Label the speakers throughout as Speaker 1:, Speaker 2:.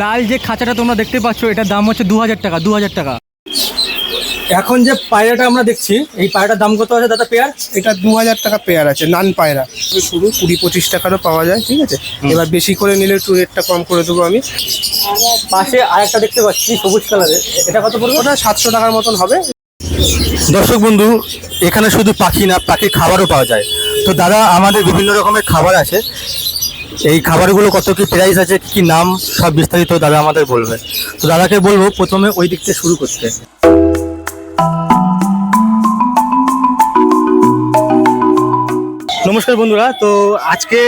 Speaker 1: লাল যে খাঁচাটা তোমরা দেখতে পাচ্ছ এটার দাম হচ্ছে দু হাজার টাকা দু হাজার টাকা। এখন যে পায়রাটা আমরা দেখছি এই পায়রাটার দাম কত আছে দাদা পেয়ার?
Speaker 2: এটা দু হাজার টাকা পেয়ার আছে নান পায়রা। শুরু কুড়ি পঁচিশ টাকারও পাওয়া যায় ঠিক আছে? এবার বেশি করে নিলে একটু রেটটা কম করে দেবো আমি।
Speaker 1: পাশে আরেকটা দেখতে পাচ্ছি সবুজ কালারের। এটা কত পড়বে?
Speaker 2: ওটা সাতশো টাকার মতন হবে।
Speaker 3: দর্শক বন্ধু এখানে শুধু পাখি না পাখির খাবারও পাওয়া যায়। তো দাদা আমাদের বিভিন্ন রকমের খাবার আছে। এই খাবারগুলো কত কি প্রাইস আছে, কি নাম, সব বিস্তারিত দাদা আমাদের বলবে। তো দাদাকে বলব, প্রথমে ওই দিক থেকে শুরু করতে। নমস্কার বন্ধুরা, তো আজকে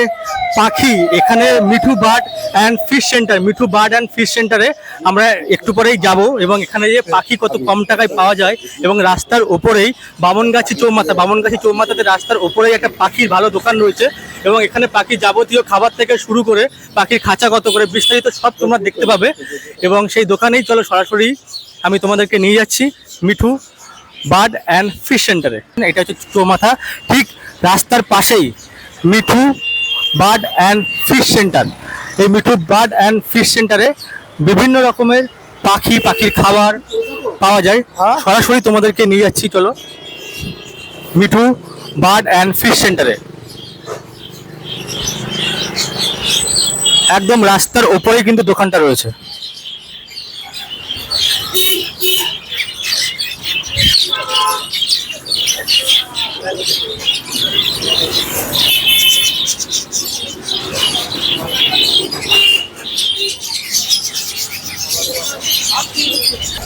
Speaker 3: পাখি, এখানে Mithu bird and fish centre Mithu bird and fish সেন্টারে আমরা একটু পরেই যাব এবং এখানে যে পাখি কত কম টাকায় পাওয়া যায় এবং রাস্তার ওপরেই বামনগাছি চৌমাথা, বামনগাছি চৌমাথাতে রাস্তার ওপরেই একটা পাখির ভালো দোকান রয়েছে এবং এখানে পাখি যাবতীয় খাবার থেকে শুরু করে পাখির খাঁচা কত করে বিস্তারিত সব তোমরা দেখতে পাবে এবং সেই দোকানেই চলো সরাসরি আমি তোমাদেরকে নিয়ে যাচ্ছি মিঠু বার্ড অ্যান্ড ফিশ সেন্টারে এটা হচ্ছে চৌমাথা, ঠিক রাস্তার পাশেই Mithu bird and fish centre. এই মিঠু বার্ড অ্যান্ড ফিশ সেন্টারে বিভিন্ন রকমের পাখি, পাখির খাবার পাওয়া যায়। সরাসরি তোমাদেরকে নিয়ে যাচ্ছি, চলো। মিঠু বার্ড অ্যান্ড ফিশ সেন্টারে। একদম রাস্তার ওপরেই কিন্তু দোকানটা রয়েছে।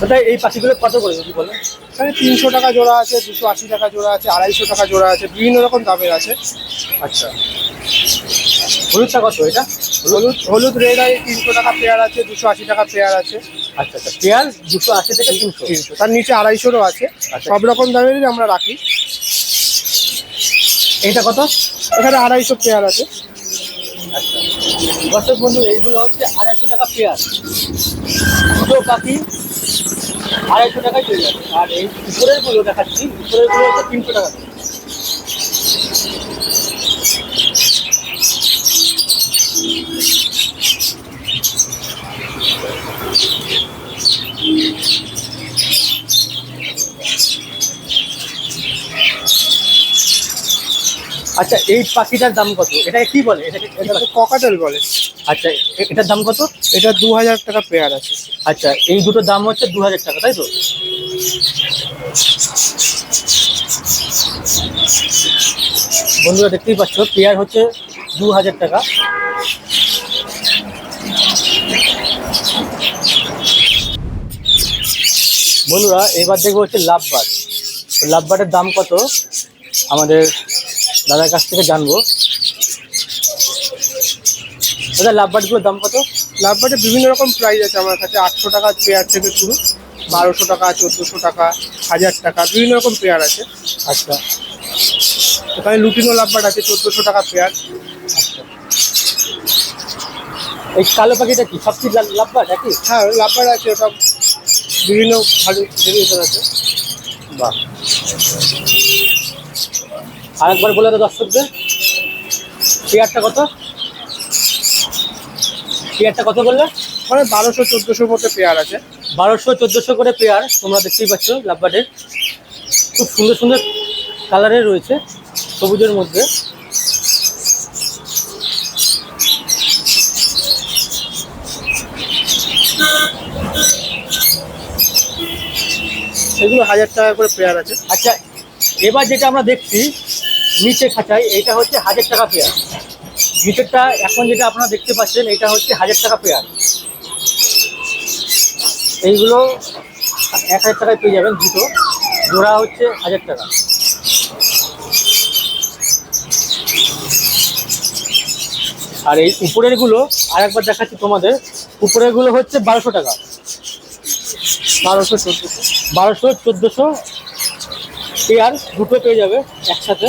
Speaker 3: দাদা এই পাখিগুলো কত করে যদি বলো
Speaker 2: এখানে তিনশো টাকা জোড়া আছে দুশো আশি টাকা জোড়া আছে আড়াইশো টাকা জোড়া আছে বিভিন্ন রকম দামের আছে।
Speaker 1: আচ্ছা। হলুদটা কত এটা?
Speaker 2: হলুদ হলুদ রেড আই তিনশো টাকা পেয়ার আছে দুশো আশি টাকা পেয়ার আছে।
Speaker 1: আচ্ছা আচ্ছা। পেঁয়াজ দুশো আশি থেকে তিনশো।
Speaker 2: তিনশো। তার নিচে আড়াইশোরও আছে।
Speaker 1: আচ্ছা।
Speaker 2: সব রকম দামেরই আমরা রাখি।
Speaker 1: এটা কত?
Speaker 2: এখানে আড়াইশো পেয়ার আছে।
Speaker 1: দর্শক বন্ধু, এইগুলো হচ্ছে আড়াইশো টাকা পেঁয়াজ দুটো পাখি আড়াইশো টাকায় চলে যাবে আর এই উপরেরগুলো দেখাচ্ছি উপরেরগুলো হচ্ছে তিনশো টাকা। আচ্ছা এই পাখিটার দাম কত? এটা কি বলে? এটাকে
Speaker 2: ককাটেল বলে।
Speaker 1: আচ্ছা এটার দাম কত?
Speaker 2: এটা দু হাজার টাকা পেয়ার আছে।
Speaker 1: আচ্ছা এই দুটো দাম হচ্ছে দু হাজার টাকা তাই তো? বন্ধুরা দেখতেই পাচ্ছ পেয়ার হচ্ছে দু হাজার টাকা। বন্ধুরা এবার দেখব হচ্ছে লাভবাট তো লাভবাটের দাম কত? আমাদের দাদার কাছ থেকে জানব। দাদা লাভবাটগুলোর দাম কত?
Speaker 2: লাভবাটে বিভিন্ন রকম প্রাইস আছে আমার কাছে। আটশো টাকা পেয়ার থেকে শুরু। বারোশো টাকা চোদ্দোশো টাকা হাজার টাকা বিভিন্ন রকম পেয়ার আছে।
Speaker 1: আচ্ছা।
Speaker 2: ওখানে লুটিনো লাভবাট আছে চোদ্দোশো টাকা পেয়ার
Speaker 1: এই কালো পাখিটা কি? সব কি লাভবাট একই
Speaker 2: হ্যাঁ লাভবাট আছে ওটা বিভিন্ন ভালো ভেরিয়েশন আছে।
Speaker 1: বাহ। আরেকবার বলে দাও দর্শকদের। পেয়ারটা কত? পেয়ারটা কত বললে?
Speaker 2: মানে বারোশো চোদ্দোশোর মধ্যে পেয়ার আছে।
Speaker 1: বারোশো চোদ্দোশো করে পেয়ার তোমরা দেখতেই পাচ্ছ লাভবাটের খুব সুন্দর সুন্দর কালারের রয়েছে সবুজের মধ্যে।
Speaker 2: এগুলো হাজার টাকা করে পেয়ার আছে।
Speaker 1: আচ্ছা এবার যেটা আমরা দেখছি নিচে খাঁচায় এটা হচ্ছে হাজার টাকা পেয়ার। নিচেরটা এখন যেটা আপনারা দেখতে পাচ্ছেন, এটা হচ্ছে হাজার টাকা পেয়ার। এইগুলো এক হাজার টাকায় পেয়ে যাবেন দুটো। জোড়া হচ্ছে হাজার টাকা। আর এই উপরেরগুলো আর একবার দেখাচ্ছি তোমাদের। উপরেরগুলো হচ্ছে বারোশো টাকা। বারোশো চোদ্দোশো। বারোশো চোদ্দোশো পেয়ার দুটো পেয়ে যাবে একসাথে।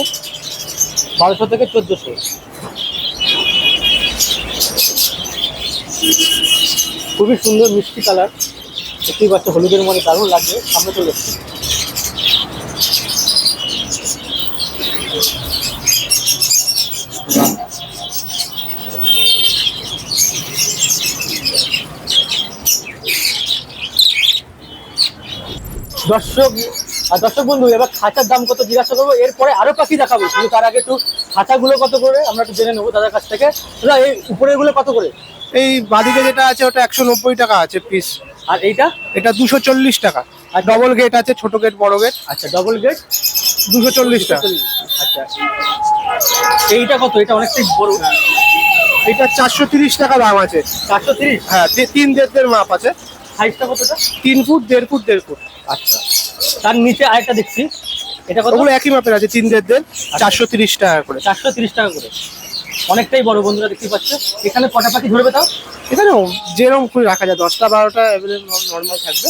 Speaker 1: বারোশো থেকে চোদ্দোশো। খুবই সুন্দর মিষ্টি কালার। দেখতেই পাচ্ছি, হলুদের মনে দারুণ লাগবে সামনে চলে এসছি দর্শক আর দর্শক বন্ধু এবার খাঁচার দাম কত জিজ্ঞাসা করব? এরপরে আরও পাখি দেখাবো কিন্তু তার আগে একটু খাঁচাগুলো কত করে? আমরা একটু জেনে নেব দাদার কাছ থেকে। দাদা এই উপরেরগুলো কত করে?
Speaker 2: এই বাদিকে যেটা আছে ওটা একশো নব্বই টাকা আছে পিস
Speaker 1: আর এইটা?
Speaker 2: এটা দুশো চল্লিশ টাকা। আর ডবল গেট আছে ছোট গেট বড় গেট
Speaker 1: আচ্ছা ডবল গেট
Speaker 2: দুশো চল্লিশ টাকা।
Speaker 1: আচ্ছা। এইটা কত? এটা অনেকটাই বড়।
Speaker 2: এটা চারশো তিরিশ টাকা দাম আছে।
Speaker 1: চারশো তিরিশ?
Speaker 2: হ্যাঁ তিন দেড় দেড় মাপ আছে।
Speaker 1: সাইজটা কতটা?
Speaker 2: তিন ফুট দেড় ফুট দেড় ফুট।
Speaker 1: আচ্ছা। তার নিচে আরেকটা দেখছি। এটা কত?
Speaker 2: ওগুলো একই মাপের আছে তিন দেড় দেড় চারশো তিরিশ টাকা করে।
Speaker 1: চারশো তিরিশ টাকা করে। অনেকটাই বড় বন্ধুরা দেখতে পাচ্ছে। এখানে কটা পাখি ধরবে তাও?
Speaker 2: এখানে যেরকম করে রাখা যায় দশটা বারোটা নর্মাল থাকবে।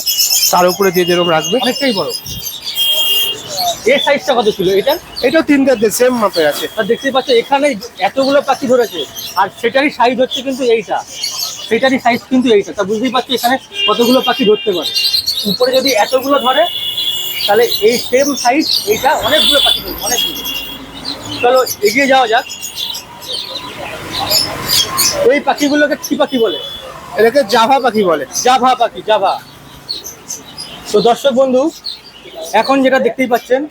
Speaker 2: তার উপরে দিয়ে যেরকম রাখবে।
Speaker 1: অনেকটাই বড়। এর সাইজটা কত ছিল? এটা
Speaker 2: এটাও তিন দেড় দেড় সেম মাপের আছে।
Speaker 1: তা দেখতে পাচ্ছ এখানে এতগুলো পাখি ধরেছে। আর সেটারই সাইজ হচ্ছে কিন্তু এইটা। সেটারই সাইজ কিন্তু এইটা। তা বুঝতেই পারছি এখানে কতগুলো পাখি ধরতে পারে। উপরে যদি এতগুলো ধরে তাহলে এই সেম সাইজ এইটা অনেকগুলো পাখি অনেকগুলো। চলো এগিয়ে যাওয়া যাক। ওই পাখিগুলোকে কি পাখি বলে?
Speaker 2: এটাকে জাভা পাখি বলে।
Speaker 1: জাভা পাখি জাভা। তো দর্শক বন্ধু এখন যেটা দেখতেই পাচ্ছেন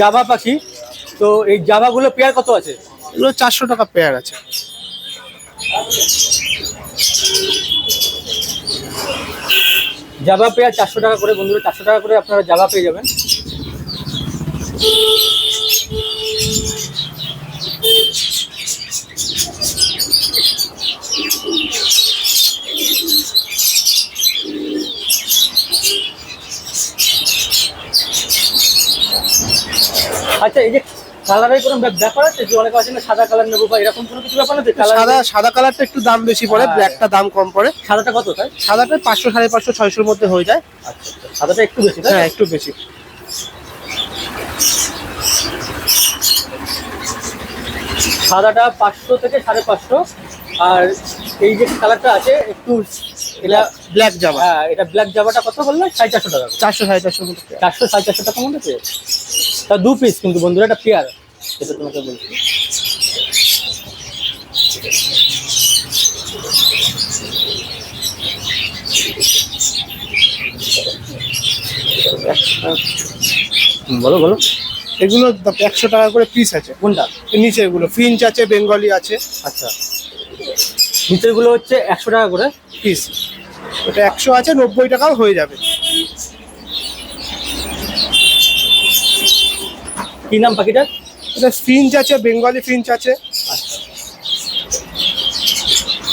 Speaker 1: জাভা পাখি। তো এই জাভাগুলো পেয়ার কত আছে?
Speaker 2: এগুলো চারশো টাকা পেয়ার আছে।
Speaker 1: জাভা পেয়ার চারশো টাকা করে, বন্ধুরা চারশো টাকা করে আপনারা জাভা পেয়ে যাবেন। আচ্ছা এই যে কালারের কোনো ব্যাপার আছে? যে অনেকে আছে না সাদা কালার নেব বা এরকম কোনো কিছু ব্যাপার
Speaker 2: সাদা সাদা কালারটা একটু দাম বেশি পড়ে। ব্ল্যাকটা দাম কম পড়ে।
Speaker 1: সাদাটা কত তাই?
Speaker 2: সাদাটা পাঁচশো সাড়ে পাঁচশো ছয়শোর মধ্যে হয়ে যায়।
Speaker 1: আচ্ছা আচ্ছা। সাদাটা একটু বেশি
Speaker 2: হ্যাঁ একটু বেশি।
Speaker 1: সাদাটা পাঁচশো থেকে সাড়ে পাঁচশো। আর এই যে কালারটা আছে একটু এটা
Speaker 2: ব্ল্যাক জামা
Speaker 1: হ্যাঁ এটা ব্ল্যাক জামাটা কত বললে? সাড়ে চারশো টাকা।
Speaker 2: চারশো সাড়ে
Speaker 1: চারশো সাড়ে চারশো টাকা মধ্যে তা দু পিস কিন্তু বন্ধুরা একটা পেয়ার সেটা তোমাকে বলছি। বলো বলো।
Speaker 2: এগুলো একশো টাকা করে পিস আছে।
Speaker 1: কোনটা?
Speaker 2: নিচে এগুলো ফিঞ্চ আছে বেঙ্গলি আছে।
Speaker 1: আচ্ছা। নিচেরগুলো হচ্ছে একশো টাকা করে
Speaker 2: পিস ওটা একশো আছে নব্বই টাকাও হয়ে যাবে।
Speaker 1: কি নাম পাখিটার?
Speaker 2: এটা ফিঞ্চ আছে বেঙ্গলি ফিঞ্চ আছে।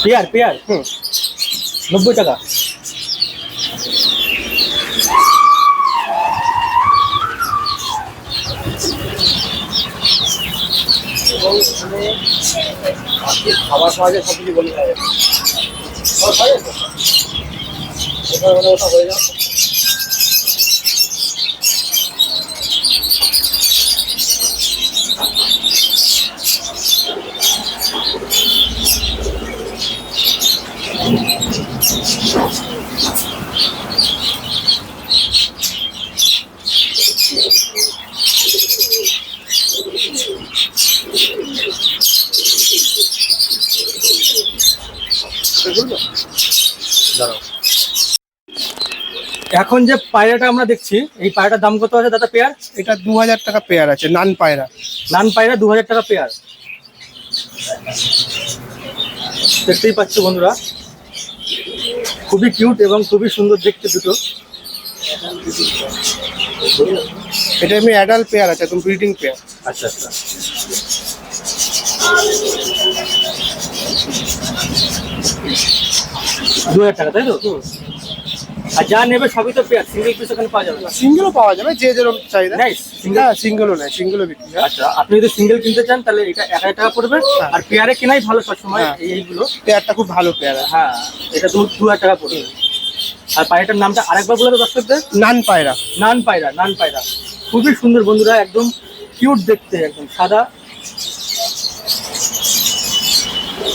Speaker 1: Pair pair?
Speaker 2: হুম।
Speaker 1: নব্বই টাকা। খাবার পাওয়া যায় সব কিছু বলে ওটা হয়ে যাও এখন যে পায়রাটা আমরা দেখছি এই পায়রাটার দাম কত আছে দাদা পেয়ার?
Speaker 2: এটা দু হাজার টাকা পেয়ার আছে নান পায়রা।
Speaker 1: নান পায়রা দু হাজার টাকা পেয়ার। দেখতেই পাচ্ছ বন্ধুরা খুবই কিউট এবং খুবই সুন্দর দেখতে দুটো।
Speaker 2: এটা এমনি অ্যাডাল্ট পেয়ার আছে একদম ব্রিডিং পেয়ার
Speaker 1: আচ্ছা আচ্ছা। দু হাজার টাকা তাই তো? আর যা নেবে সবই তো পেয়ার সিঙ্গেল পিস ওখানে পাওয়া যাবে।
Speaker 2: সিঙ্গেলও পাওয়া যাবে যে যেরকম চাহিদা।
Speaker 1: Nice.
Speaker 2: হ্যাঁ সিঙ্গেলও নেয় সিঙ্গেলও বিক্রি
Speaker 1: আচ্ছা আপনি যদি সিঙ্গেল কিনতে চান তাহলে এটা এক হাজার টাকা পড়বে। আর পেয়ারে কেনাই ভালো সবসময়
Speaker 2: হ্যাঁ।
Speaker 1: এইগুলো।
Speaker 2: পেয়ারটা খুব ভালো পেয়ার
Speaker 1: হ্যাঁ এটা দু দু হাজার টাকা পড়বে। আর পায়রাটার নামটা আরেকবার বলে দর্শকদের।
Speaker 2: নান পায়রা।
Speaker 1: নান পায়রা নান পায়রা। খুবই সুন্দর বন্ধুরা একদম কিউট দেখতে একদম সাদা।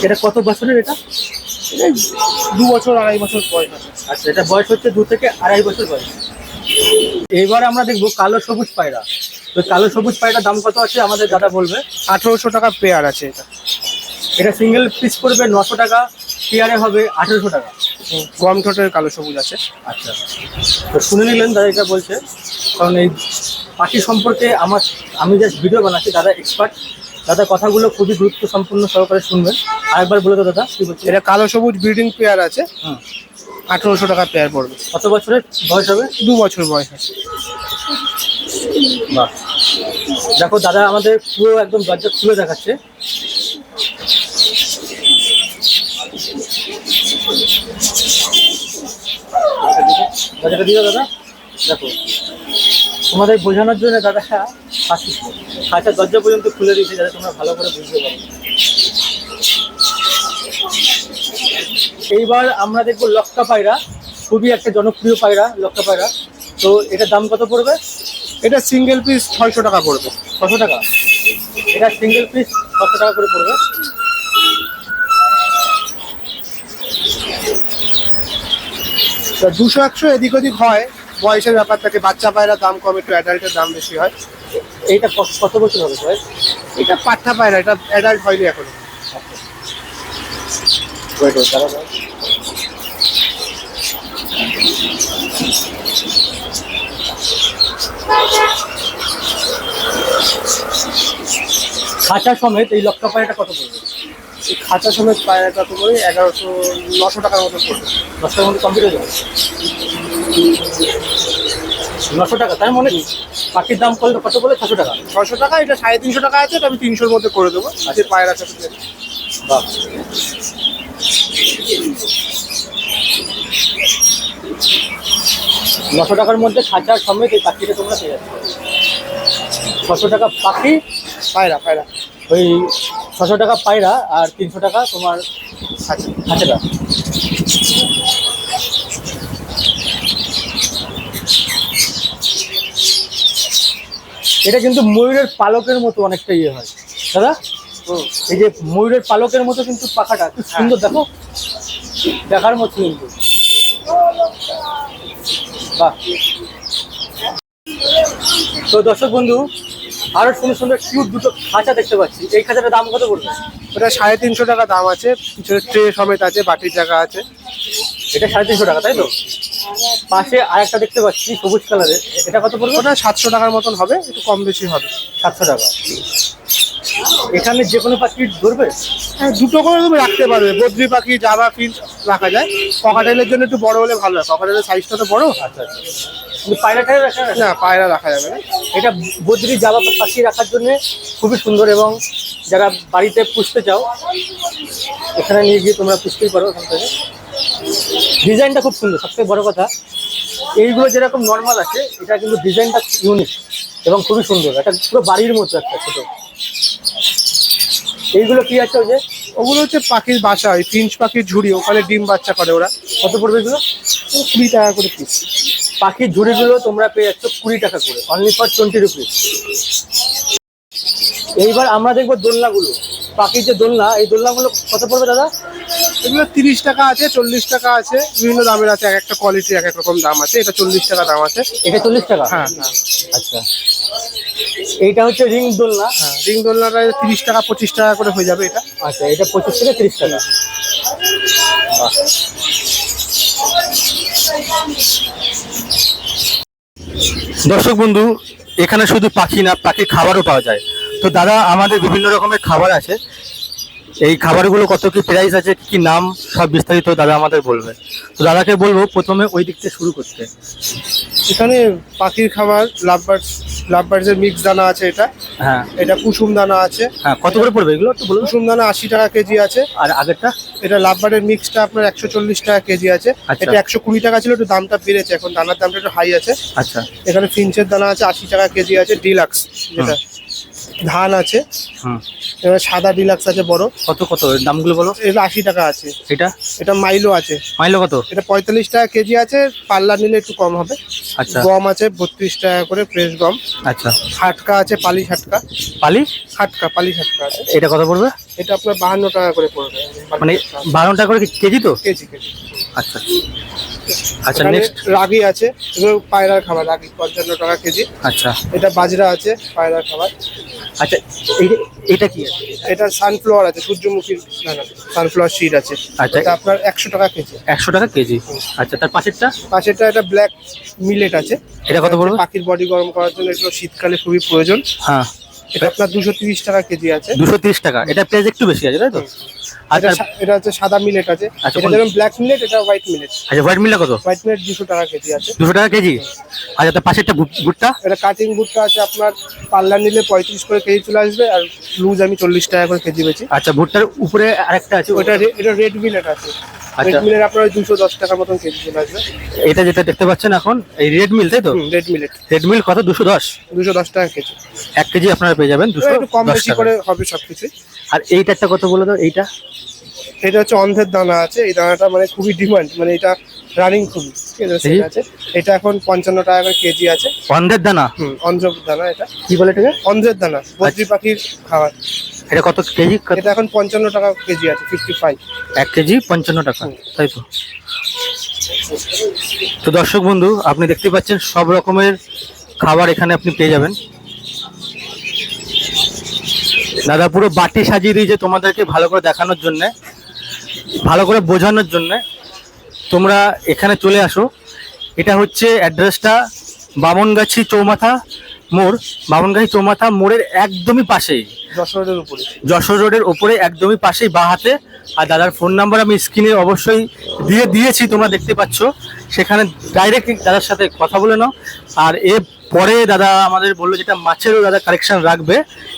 Speaker 1: এটা কত বছরের এটা?
Speaker 2: দু বছর আড়াই বছর বয়স আছে।
Speaker 1: আচ্ছা এটা বয়স হচ্ছে দু থেকে আড়াই বছর বয়স। এবার আমরা দেখব কালো সবুজ পায়রা। তো কালো সবুজ পায়রার দাম কত আছে? আমাদের দাদা বলবে।
Speaker 2: আঠেরোশো টাকা পেয়ার আছে এটা।
Speaker 1: এটা সিঙ্গেল পিস পড়বে নশো টাকা পেয়ারে হবে আঠেরোশো টাকা।
Speaker 2: গম ঠোঁটের কালো সবুজ আছে।
Speaker 1: আচ্ছা। তো শুনে নিলেন দাদা এটা বলছে। কারণ এই পাখি সম্পর্কে আমার আমি জাস্ট ভিডিও বানাচ্ছি দাদা এক্সপার্ট দাদা কথাগুলো খুবই গুরুত্ব সম্পূর্ণ সহকারে শুনবেন। আরেকবার বলে তো দাদা কি বলছি?
Speaker 2: এটা কালো সবুজ ব্রিডিং পেয়ার আছে। আঠেরোশো টাকা পেয়ার পড়বে।
Speaker 1: কত বছরের বয়স হবে?
Speaker 2: দু বছর বয়স আছে।
Speaker 1: বাহ। দেখো দাদা আমাদের পুরো একদম দরজা খুলে দেখাচ্ছে। দরজাটা দিও দাদা দেখো। তোমাদের বোঝানোর জন্য দাদা খাসি খাঁচার দরজা পর্যন্ত খুলে দিয়েছে যাতে তোমরা ভালো করে বুঝতে পারো। এইবার আমরা দেখব লক্কা পায়রা খুবই একটা জনপ্রিয় পায়রা লক্কা পায়রা। তো এটার দাম কত পড়বে?
Speaker 2: এটা সিঙ্গেল পিস ছয়শো টাকা পড়বে।
Speaker 1: ছশো টাকা? এটা সিঙ্গেল পিস ছশো টাকা করে পড়বে।
Speaker 2: তা দুশো একশো এদিক ওদিক হয়। বয়সের ব্যাপার থাকে বাচ্চা পায়রা দাম কম একটু অ্যাডাল্টের দাম বেশি হয়।
Speaker 1: এইটা কত কত বছর হবে ভাই?
Speaker 2: এটা পাঠা পায়রা এটা অ্যাডাল্ট হয়নি
Speaker 1: এখনও। খাঁচা সমেত এই লক্কা পায়রাটা কত পড়বে?
Speaker 2: এই খাঁচা সমেত পায়রাটা তো বলি এগারোশো নশো টাকার মতো পড়বে।
Speaker 1: দশটার মধ্যে কমপ্লিট হয়ে যাবে? নশো টাকা তাই মনে পাখির দাম করলে কত বলে? ছশো টাকা।
Speaker 2: ছশো টাকা এটা সাড়ে তিনশো টাকা আছে আমি তিনশোর মধ্যে করে দেবো। যে পায়রা সাথে
Speaker 1: বাহ। নশো টাকার মধ্যে খাঁচা সমেত এই পাখিটা তোমরা পেয়ে যাচ্ছ। ছশো টাকা পাখি
Speaker 2: পায়রা পায়রা।
Speaker 1: ওই ছশো টাকা পায়রা আর তিনশো টাকা তোমার
Speaker 2: আচ্ছা
Speaker 1: খাঁচাটা। এটা কিন্তু ময়ূরের পালকের মতো অনেকটা ইয়ে হয়। দাদা? এই যে ময়ূরের পালকের মতো কিন্তু পাখাটা খুব সুন্দর দেখো। দেখার মতো কিন্তু। বাহ। তো দর্শক বন্ধু আরও সুন্দর সুন্দর কিউট দুটো খাঁচা দেখতে পাচ্ছি। এই খাঁচাটার দাম কত পড়বে?
Speaker 2: ওটা সাড়ে তিনশো টাকা দাম আছে। পিছনে ট্রে সমেত আছে বাটির জায়গা আছে।
Speaker 1: এটা সাড়ে তিনশো টাকা তাই তো? পাশে আর একটা দেখতে পাচ্ছি সবুজ কালারের। এটা কত পড়বে?
Speaker 2: ওটা সাতশো টাকার মতন হবে একটু কম বেশি হবে।
Speaker 1: সাতশো টাকা। এখানে যে কোনো পাখি ধরবে?
Speaker 2: হ্যাঁ দুটো করে তুমি রাখতে পারবে। বদ্রি পাখি জাবা ফিল রাখা যায়। ককাটেলের জন্য একটু বড় হলে ভালো হয়। ককাটেলের সাইজটা তো বড়।
Speaker 1: আচ্ছা আচ্ছা। কিন্তু পায়রাটাই রাখা?
Speaker 2: না পায়রা রাখা যাবে না।
Speaker 1: এটা বদ্রি জাবা পাখি রাখার জন্য খুবই সুন্দর এবং যারা বাড়িতে পুষতে চাও এখানে নিয়ে গিয়ে তোমরা পুষতেই পারো এখান থেকে। ডিজাইনটা খুব সুন্দর সবথেকে বড় কথা এইগুলো যেরকম নর্মাল আছে এটা কিন্তু ডিজাইনটা ইউনিক এবং খুবই সুন্দর। এটা পুরো বাড়ির মতো একটা ছোট। এইগুলো কি আছে ওই যে?
Speaker 2: ওগুলো হচ্ছে পাখির বাসা ওই ফিঞ্চ পাখির ঝুড়ি ওখানে ডিম বাচ্চা করে ওরা।
Speaker 1: কত পড়বে এগুলো?
Speaker 2: কুড়ি টাকা করে পিস
Speaker 1: পাখির ঝুড়িগুলো তোমরা পেয়ে যাচ্ছ কুড়ি টাকা করে অনলি ফর টোয়েন্টি রুপিস এইবার আমরা দেখব দোলনাগুলো। পাখির যে দোলনা এই দোলনাগুলো কত পড়বে দাদা?
Speaker 2: এগুলো তিরিশ টাকা আছে চল্লিশ টাকা আছে। বিভিন্ন দামের আছে এক একটা কোয়ালিটি এক এক রকম দাম আছে। এটা চল্লিশ টাকা দাম আছে।
Speaker 1: এটা চল্লিশ টাকা?
Speaker 2: হ্যাঁ। হ্যাঁ
Speaker 1: আচ্ছা। এইটা হচ্ছে রিং দোলনা?
Speaker 2: হ্যাঁ রিং দোলনাটা তিরিশ টাকা পঁচিশ টাকা করে হয়ে যাবে এটা।
Speaker 1: আচ্ছা এটা পঁচিশ থেকে তিরিশ টাকা।
Speaker 3: দর্শক বন্ধু এখানে শুধু পাখি না পাখির খাবারও পাওয়া যায়। তো দাদা আমাদের বিভিন্ন রকমের খাবার আছে। এই খাবারগুলো কত কি প্রাইস আছে কি নাম সব বিস্তারিত দাদা আমাদের বলবে। তো দাদাকে বলব প্রথমে ওই দিক থেকে শুরু করতে।
Speaker 2: এখানে পাখির খাবার লাভবার্ডস লাভবার্ডসের মিক্স দানা আছে এটা।
Speaker 3: হ্যাঁ।
Speaker 2: এটা কুসুম দানা আছে।
Speaker 3: হ্যাঁ কত করে পড়বে এগুলো একটু বলুন?
Speaker 2: কুসুম দানা আশি টাকা কেজি আছে।
Speaker 3: আর আগেরটা?
Speaker 2: এটা লাভবার্ডের মিক্সটা আপনার একশো চল্লিশ টাকা কেজি আছে।
Speaker 3: আচ্ছা।
Speaker 2: এটা একশো কুড়ি টাকা ছিল একটু দামটা বেড়েছে এখন। দানার দামটা একটু হাই আছে।
Speaker 3: আচ্ছা।
Speaker 2: এখানে ফিঞ্চের দানা আছে আশি টাকা কেজি আছে ডিলাক্স যেটা। ধান আছে।
Speaker 3: হুম।
Speaker 2: এবার সাদা ডিলাক্স আছে বড়।
Speaker 3: কত কত? এর দামগুলো বলো।
Speaker 2: এটা আশি টাকা আছে।
Speaker 3: এটা?
Speaker 2: এটা মাইলো আছে।
Speaker 3: মাইলো কত?
Speaker 2: এটা পঁয়তাল্লিশ টাকা কেজি আছে। পাল্লা নিলে একটু কম হবে।
Speaker 3: আচ্ছা।
Speaker 2: গম আছে বত্রিশ টাকা করে ফ্রেশ গম।
Speaker 3: আচ্ছা।
Speaker 2: খাটকা আছে পালি খাটকা
Speaker 3: পালি
Speaker 2: খাটকা পালি খাটকা আছে।
Speaker 3: এটা কত পড়বে?
Speaker 2: এটা আপনার বাহান্ন টাকা করে পড়বে।
Speaker 3: মানে বারো টাকা করে কেজি তো?
Speaker 2: KG KG.
Speaker 3: আচ্ছা। আচ্ছা নেক্সট
Speaker 2: রাগি আছে। এগুলো পায়রার খাবার রাগি পঞ্চান্ন টাকা কেজি।
Speaker 3: আচ্ছা।
Speaker 2: এটা বাজরা আছে পায়রার খাবার।
Speaker 1: আচ্ছা এটা কি? আছে
Speaker 2: এটা সানফ্লাওয়ার আছে সূর্যমুখীর দানা সানফ্লাওয়ার সিড আছে।
Speaker 1: আচ্ছা।
Speaker 2: আপনার একশো টাকা কেজি।
Speaker 1: একশো টাকা কেজি? আচ্ছা তার পাশেরটা?
Speaker 2: পাশেরটা একটা ব্ল্যাক মিলেট আছে।
Speaker 1: এটা কত বলব
Speaker 2: পাখির বডি গরম করার জন্য এগুলো শীতকালে খুবই প্রয়োজন।
Speaker 1: হ্যাঁ।
Speaker 2: এটা আপনার দুশো তিরিশ টাকা কেজি আছে।
Speaker 1: দুশো তিরিশ টাকা। এটা প্রাইস একটু বেশি আছে তাই তো? আচ্ছা
Speaker 2: এটা হচ্ছে সাদা মিলেট আছে।
Speaker 1: আচ্ছা,
Speaker 2: এটা যেমন ব্ল্যাক মিলেট এটা হোয়াইট মিলেট
Speaker 1: আচ্ছা হোয়াইট মিলটা কত?
Speaker 2: হোয়াইট মিলেট দুশো টাকা কেজি আছে।
Speaker 1: দুশো টাকা কেজি? আচ্ছা তার পাশেরটা ভুট- ভুট্টা
Speaker 2: এটা কাটিং বুটটা আছে আপনার পাল্লা নিলে পঁয়ত্রিশ করে কেজি চলে আসবে আর লুজ আমি চল্লিশ টাকা করে কেজি বেছি
Speaker 1: আচ্ছা ভুট্টার উপরে আরেকটা আছে।
Speaker 2: ওটা এটা রেড মিলেট আছে। রেড। মিলেট আপনার দুশো দশ টাকার মতন কেজি চলে আসবে।
Speaker 1: এটা যেটা দেখতে পাচ্ছেন এখন এই রেড মিল তাই তো?
Speaker 2: রেড মিলেট
Speaker 1: রেড মিল কত? দুশো দশ?
Speaker 2: দুশো দশ টাকা কেজি।
Speaker 1: এক কেজি আপনারা পেয়ে যাবেন দুশো
Speaker 2: একটু কম বেশি করে হবে সবকিছুই
Speaker 1: আর এইটারটা কত বলো তো এইটা?
Speaker 2: এটা হচ্ছে অন্ধের দানা আছে। এই দানাটা মানে খুবই ডিমান্ড মানে এটা রানিং খুবই। ঠিক আছে এটা এখন পঞ্চান্ন টাকা করে কেজি আছে।
Speaker 1: অন্ধের দানা?
Speaker 2: হুম অন্ধ্র দানা এটা।
Speaker 1: কি বলে এটাকে?
Speaker 2: অন্ধ্রের দানা বদ্রি পাখির খাবার।
Speaker 1: এটা কত কেজি?
Speaker 2: এটা এখন পঞ্চান্ন টাকা কেজি আছে ফিফটি ফাইভ
Speaker 1: এক কেজি পঞ্চান্ন টাকা তাই তো? তো দর্শক বন্ধু আপনি দেখতে পাচ্ছেন সব রকমের খাবার এখানে আপনি পেয়ে যাবেন। দাদা পুরো বাটি সাজিয়ে দিয়েছে তোমাদেরকে ভালো করে দেখানোর জন্য ভালো করে বোঝানোর জন্য। তোমরা এখানে চলে আসো। এটা হচ্ছে অ্যাড্রেসটা বামনগাছি চৌমাথা মোড়। বামনগাছি চৌমাথা মোড়ের একদমই পাশেই।
Speaker 2: যশোরের উপরে।
Speaker 1: যশোর রোডের উপরে একদমই পাশেই বাঁ হাতে। আর দাদার ফোন নাম্বার আমি স্ক্রিনে অবশ্যই দিয়ে দিয়েছি তোমরা দেখতে পাচ্ছ। সেখানে ডাইরেক্ট দাদার সাথে কথা বলে নাও। আর এর পরে দাদা আমাদের বলল যেটা মাছেরও দাদা কালেকশন রাখবে।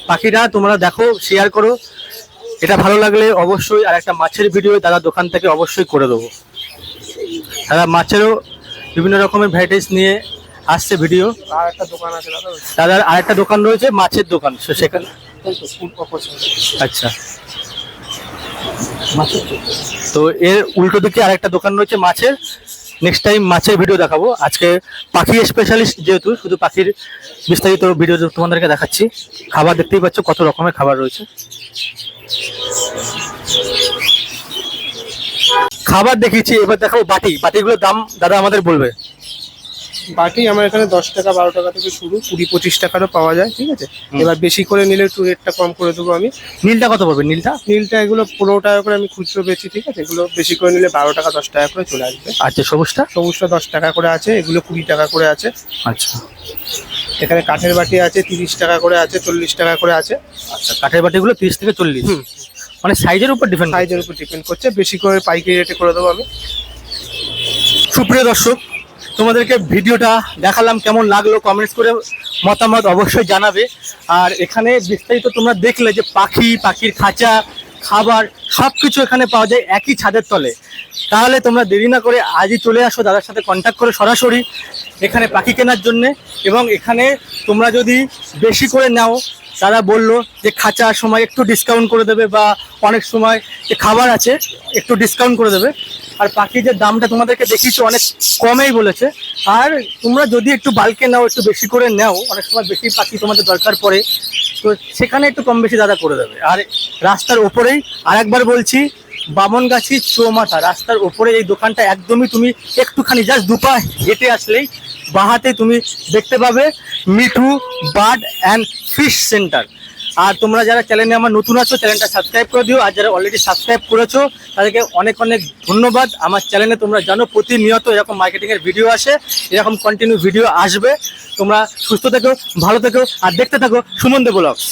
Speaker 1: পাখিটা তোমরা দেখো শেয়ার করো। এটা ভালো লাগলে অবশ্যই আর একটা মাছের ভিডিও দাদা দোকান থেকে অবশ্যই করে দেবো। দাদা মাছেরও বিভিন্ন রকমের ভ্যারাইটিস নিয়ে আসছে ভিডিও
Speaker 2: আর একটা দোকান আছে দাদা
Speaker 1: দাদার আরেকটা দোকান রয়েছে মাছের দোকান। সেখানে আচ্ছা। তো এর উল্টো দিকে আরেকটা দোকান রয়েছে মাছের। নেক্সট টাইম মাছের ভিডিও দেখাবো। আজকে পাখি স্পেশালিস্ট যেহেতু শুধু পাখির বিস্তারিত ভিডিও তোমাদেরকে দেখাচ্ছি। খাবার দেখতেই পাচ্ছ কত রকমের খাবার রয়েছে। খাবার দেখিয়েছি এবার দেখাবো বাটি। বাটিগুলোর দাম দাদা আমাদের বলবে।
Speaker 2: বাটি আমার এখানে দশ টাকা বারো টাকা থেকে শুরু কুড়ি পঁচিশ টাকারও পাওয়া যায় ঠিক আছে? এবার বেশি করে নিলে একটু রেটটা কম করে দেবো আমি।
Speaker 1: নীলটা কত পড়বে নীলটা?
Speaker 2: নীলটা এগুলো পনেরো টাকা করে আমি খুচরো বেচি ঠিক আছে? এগুলো বেশি করে নিলে বারো টাকা দশ টাকা করে চলে আসবে।
Speaker 1: আচ্ছা সবুজটা?
Speaker 2: সবুজটা দশ টাকা করে আছে এগুলো কুড়ি টাকা করে আছে।
Speaker 1: আচ্ছা।
Speaker 2: এখানে কাঠের বাটি আছে তিরিশ টাকা করে আছে চল্লিশ টাকা করে আছে।
Speaker 1: আচ্ছা কাঠের বাটিগুলো তিরিশ থেকে চল্লিশ।
Speaker 2: হুম।
Speaker 1: মানে সাইজের উপর ডিপেন্ড
Speaker 2: সাইজের উপর ডিপেন্ড করছে বেশি করে পাইকারি রেটে করে দেবো আমি।
Speaker 1: সুপ্রিয় দর্শক তোমাদেরকে ভিডিওটা দেখালাম কেমন লাগল কমেন্টস করে মতামত অবশ্যই জানাবে। আর এখানে বিস্তারিত তোমরা দেখলে যে পাখি, পাখির খাঁচা, খাবার সব কিছু এখানে পাওয়া যায় একই ছাদের তলে। তাহলে তোমরা দেরি না করে আজই চলে আসো, দাদার সাথে কন্ট্যাক্ট করে সরাসরি এখানে পাখি কেনার জন্যে। এবং এখানে তোমরা যদি বেশি করে নাও তারা বলল যে খাঁচার সময় একটু ডিসকাউন্ট করে দেবে বা অনেক সময় যে খাবার আছে একটু ডিসকাউন্ট করে দেবে। আর পাখির যে দামটা তোমাদেরকে দেখিয়েছি অনেক কমেই বলেছে। আর তোমরা যদি একটু বালকে নাও, একটু বেশি করে নাও, অনেক সময় বেশি পাখি তোমাদের দরকার পড়ে, তো সেখানে একটু কম বেশি দাদা করে দেবে। আর রাস্তার ওপরেই আরেকবার বলছি, বামনগাছি চৌমাথা, রাস্তার ওপরে এই দোকানটা একদমই তুমি একটুখানি জাস্ট দুপা হেঁটে আসলেই বাহাতে তুমি দেখতে পাবে Mithu bird and fish centre. আর তোমরা যারা চ্যানেলে আমার নতুন আছো চ্যানেলটা সাবস্ক্রাইব করে দিও। আর যারা অলরেডি সাবস্ক্রাইব করেছ, তাদেরকে অনেক অনেক ধন্যবাদ। আমার চ্যানেলে তোমরা জানো, প্রতিনিয়ত এরকম মার্কেটিংয়ের ভিডিও আসে, এরকম কন্টিনিউ ভিডিও আসবে। তোমরা সুস্থ থেকো, ভালো থেকো, আর দেখতে থাকো সুমন ব্লগস।